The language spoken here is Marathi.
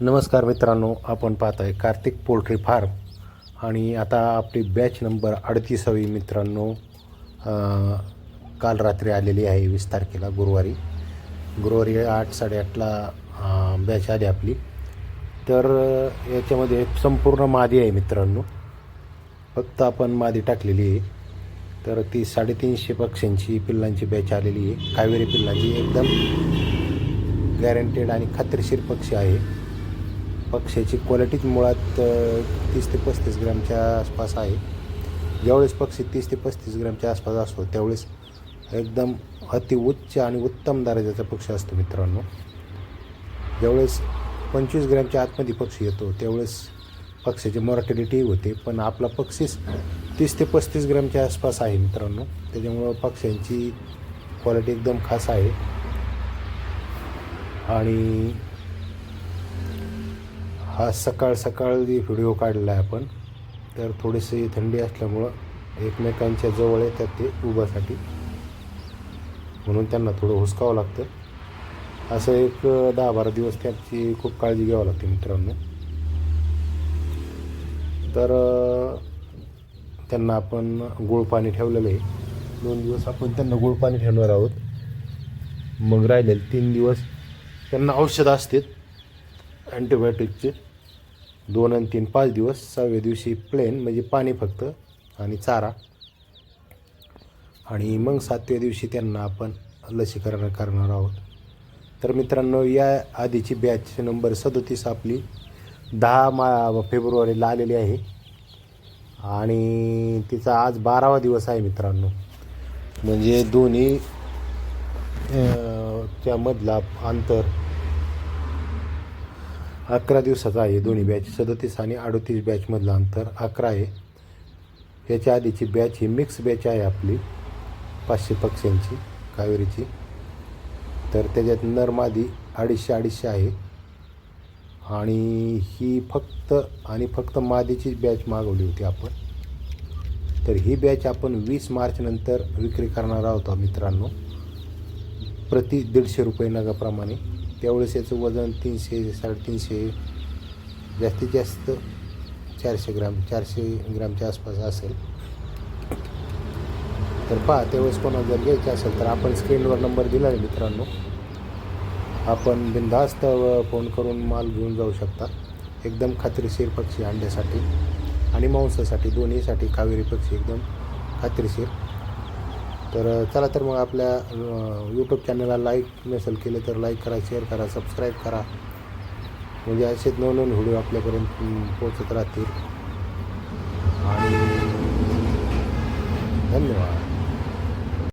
नमस्कार मित्रांनो आपण पाहत आहे कार्तिक पोल्ट्री फार्म. आणि आता आपली बॅच नंबर अडतीसावी मित्रांनो काल रात्री आलेली आहे वीस तारखेला गुरुवारी. गुरुवारी आठ साडेआठला बॅच आली आपली. तर याच्यामध्ये संपूर्ण मादी आहे मित्रांनो. फक्त आपण मादी टाकलेली आहे. तर ती साडेतीनशे पक्ष्यांची पिल्लांची बॅच आलेली आहे. कावेरी पिल्लांची एकदम गॅरंटेड आणि खात्रीशीर पक्षी आहे. पक्ष्याची क्वालिटीच मुळात तीस ते पस्तीस ग्रॅमच्या आसपास आहे. ज्यावेळेस पक्षी तीस ते पस्तीस ग्रॅमच्या आसपास असतो त्यावेळेस एकदम अतिउच्च आणि उत्तम दर्जाचा पक्षी असतो मित्रांनो. ज्यावेळेस पंचवीस ग्रॅमच्या आतमध्ये पक्षी येतो त्यावेळेस पक्ष्याची मॉर्टॅलिटी होते. पण आपला पक्षीच तीस ते पस्तीस ग्रॅमच्या आसपास आहे मित्रांनो. त्याच्यामुळं पक्ष्यांची क्वालिटी एकदम खास आहे. आणि हा सकाळ सकाळ व्हिडिओ काढला आहे आपण. तर थोडीशी थंडी असल्यामुळं एकमेकांच्या जवळ येतात ते उभासाठी. म्हणून त्यांना थोडं हुसकावं लागतं. असं एक दहा बारा दिवस त्यांची खूप काळजी घ्यावी लागते मित्रांनो. तर त्यांना आपण गुळ पाणी ठेवलेलं आहे. दोन दिवस आपण त्यांना गुळ पाणी ठेवणार आहोत. मग राहिलेले तीन दिवस त्यांना औषधं असतात अँटीबायोटिकचे. दोन आणि तीन पाच दिवस. सहाव्या दिवशी प्लेन म्हणजे पाणी फक्त आणि चारा. आणि मग सातव्या दिवशी त्यांना आपण लसीकरण करणार आहोत. तर मित्रांनो या आधीची बॅच नंबर सदोतीस आपली दहा मा फेब्रुवारीला आलेली आहे. आणि तिचा आज बारावा दिवस आहे मित्रांनो. म्हणजे दोन्ही त्यामधला अंतर अकरा दिवसाचा आहे. दोन्ही बॅच सदतीस आणि अडतीस बॅचमधलं अंतर अकरा आहे. याच्या आधीची बॅच ही मिक्स बॅच आहे आपली पाचशे पक्ष्यांची कावेरीची. तर त्याच्यात नर मादी अडीचशे अडीचशे आहे. आणि ही फक्त आणि फक्त मादीचीच बॅच मागवली होती आपण. तर ही बॅच आपण वीस मार्चनंतर विक्री करणार आहोत मित्रांनो. प्रति दीडशे रुपये नगाप्रमाणे. त्यावेळेस याचं वजन तीनशे साडेतीनशे जास्तीत जास्त चारशे ग्राम चारशे ग्रामच्या आसपास असेल. तर पहा त्यावेळेस कोणाला जर घ्यायचं असेल तर आपण स्क्रीनवर नंबर दिला आहे मित्रांनो. आपण बिनधास्त फोन करून माल घेऊन जाऊ शकता. एकदम खात्रीशीर पक्षी अंड्यासाठी आणि मांसासाठी दोन्हीसाठी कावेरी पक्षी एकदम खात्रीशीर. तर चला तर मग आपल्या यूट्यूब चॅनलला लाईक नसेल केलं तर लाईक करा शेअर करा सबस्क्राईब करा. म्हणजे असेच नवनवीन व्हिडिओ आपल्यापर्यंत पोचत पोहोचत राहतील. आणि धन्यवाद.